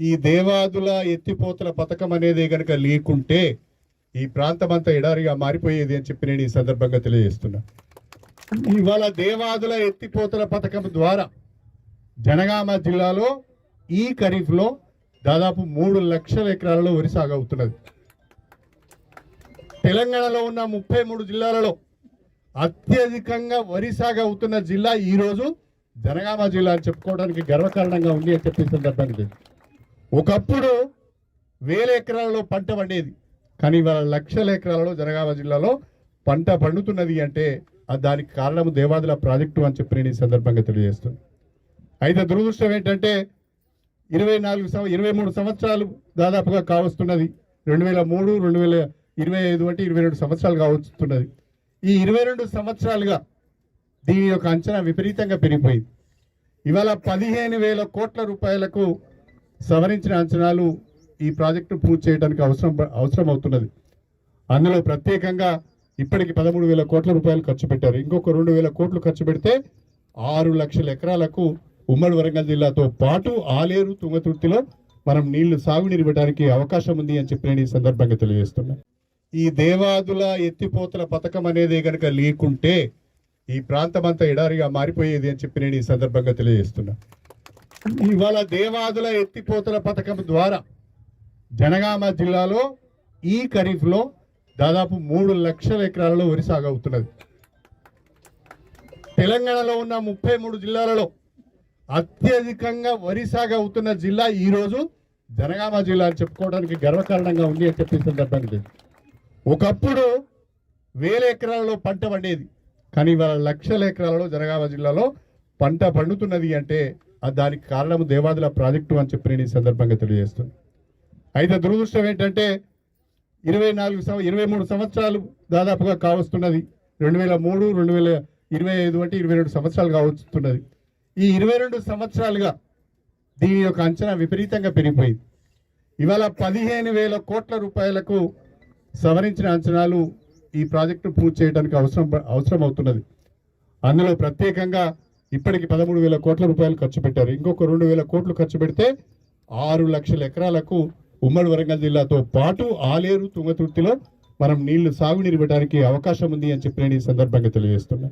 ఈ దేవాదుల ఎత్తిపోతల పథకం అనేది కనుక లేకుంటే ఈ ప్రాంతం అంతా ఎడారిగా మారిపోయేది అని చెప్పి నేను ఈ సందర్భంగా తెలియజేస్తున్నా ఇవాళ దేవాదుల ఎత్తిపోతల పథకం ద్వారా జనగామ జిల్లాలో ఈ ఖరీఫ్లో దాదాపు మూడు లక్షల ఎకరాలలో వరి సాగు అవుతున్నది తెలంగాణలో ఉన్న ముప్పై మూడు జిల్లాలలో అత్యధికంగా వరి సాగవుతున్న జిల్లా ఈరోజు జనగామ జిల్లా అని చెప్పుకోవడానికి గర్వకారణంగా ఉంది అని చెప్పి సందర్భానికి తెలుసు. ఒకప్పుడు వేల ఎకరాలలో పంట పండేది. కానీ ఇవాళ లక్షల ఎకరాలలో జనగామ జిల్లాలో పంట పండుతున్నది అంటే దానికి కారణం దేవాదుల ప్రాజెక్టు అని చెప్పి నేను ఈ సందర్భంగా తెలియజేస్తుంది అయితే దురదృష్టం ఏంటంటే ఇరవై నాలుగు సంవ ఇరవై మూడు సంవత్సరాలు దాదాపుగా కావస్తున్నది. రెండు వేల మూడు రెండు వేల ఇరవై ఐదు అంటే ఇరవై రెండు సంవత్సరాలు కావస్తున్నది. ఈ ఇరవై రెండు సంవత్సరాలుగా దీని యొక్క అంచనా విపరీతంగా పెరిగిపోయింది. ఇవాళ పదిహేను వేల కోట్ల రూపాయలకు సవరించిన అంచనాలు ఈ ప్రాజెక్టు పూర్తి చేయడానికి అవసరం అవసరం అవుతున్నది. అందులో ప్రత్యేకంగా ఇప్పటికి పదమూడు వేల కోట్ల రూపాయలు ఖర్చు పెట్టారు. ఇంకొక రెండు వేల కోట్లు ఖర్చు పెడితే ఆరు లక్షల ఎకరాలకు ఉమ్మడి వరంగల్ జిల్లాతో పాటు ఆలేరు తుంగతుర్తిలో మనం నీళ్ళు సాగునీరు ఇవ్వడానికి అవకాశం ఉంది అని చెప్పి నేను ఈ సందర్భంగా తెలియజేస్తున్నాను ఈ దేవాదుల ఎత్తిపోతల పథకం అనేది కనుక లేకుంటే ఈ ప్రాంతం అంతా ఎడారిగా మారిపోయేది అని చెప్పి నేను ఈ సందర్భంగా తెలియజేస్తున్నాను ఇవాళ దేవాదుల ఎత్తిపోతల పథకం ద్వారా జనగామ జిల్లాలో ఈ ఖరీఫ్లో దాదాపు మూడు లక్షల ఎకరాలలో వరి సాగు అవుతున్నది తెలంగాణలో ఉన్న ముప్పై మూడు జిల్లాలలో అత్యధికంగా వరి సాగు అవుతున్న జిల్లా ఈరోజు జనగామ జిల్లా అని చెప్పుకోవడానికి గర్వకారణంగా ఉంది అని చెప్పి సందర్భానికి ఒకప్పుడు వేల ఎకరాలలో పంట పండేది. కానీ ఇవాళ లక్షల ఎకరాలలో జనగామ జిల్లాలో పంట పండుతున్నది అంటే దానికి కారణం దేవాదుల ప్రాజెక్టు అని చెప్పి నేను ఈ సందర్భంగా తెలియజేస్తున్నాను అయితే దురదృష్టం ఏంటంటే ఇరవై నాలుగు సంవ ఇరవై మూడు సంవత్సరాలు దాదాపుగా కావస్తున్నది. రెండు వేల మూడు రెండు వేల ఇరవై ఐదు అంటే ఇరవై రెండు సంవత్సరాలు కావస్తున్నది. ఈ ఇరవై రెండు సంవత్సరాలుగా దీని యొక్క అంచనా విపరీతంగా పెరిగిపోయింది. ఇవాళ పదిహేను వేల కోట్ల రూపాయలకు సవరించిన అంచనాలు ఈ ప్రాజెక్టు పూర్తి చేయడానికి అవసరం అవసరం అవుతున్నది అందులో ప్రత్యేకంగా ఇప్పటికి పదమూడు వేల కోట్ల రూపాయలు ఖర్చు పెట్టారు. ఇంకొక రెండు వేల కోట్లు ఖర్చు పెడితే ఆరు లక్షల ఎకరాలకు ఉమ్మడి వరంగల్ జిల్లాతో పాటు ఆలేరు తుంగతుర్తిలో మనం నీళ్ళు సాగునీరు ఇవ్వడానికి అవకాశం ఉంది అని చెప్పి నేను ఈ సందర్భంగా తెలియజేస్తున్నాను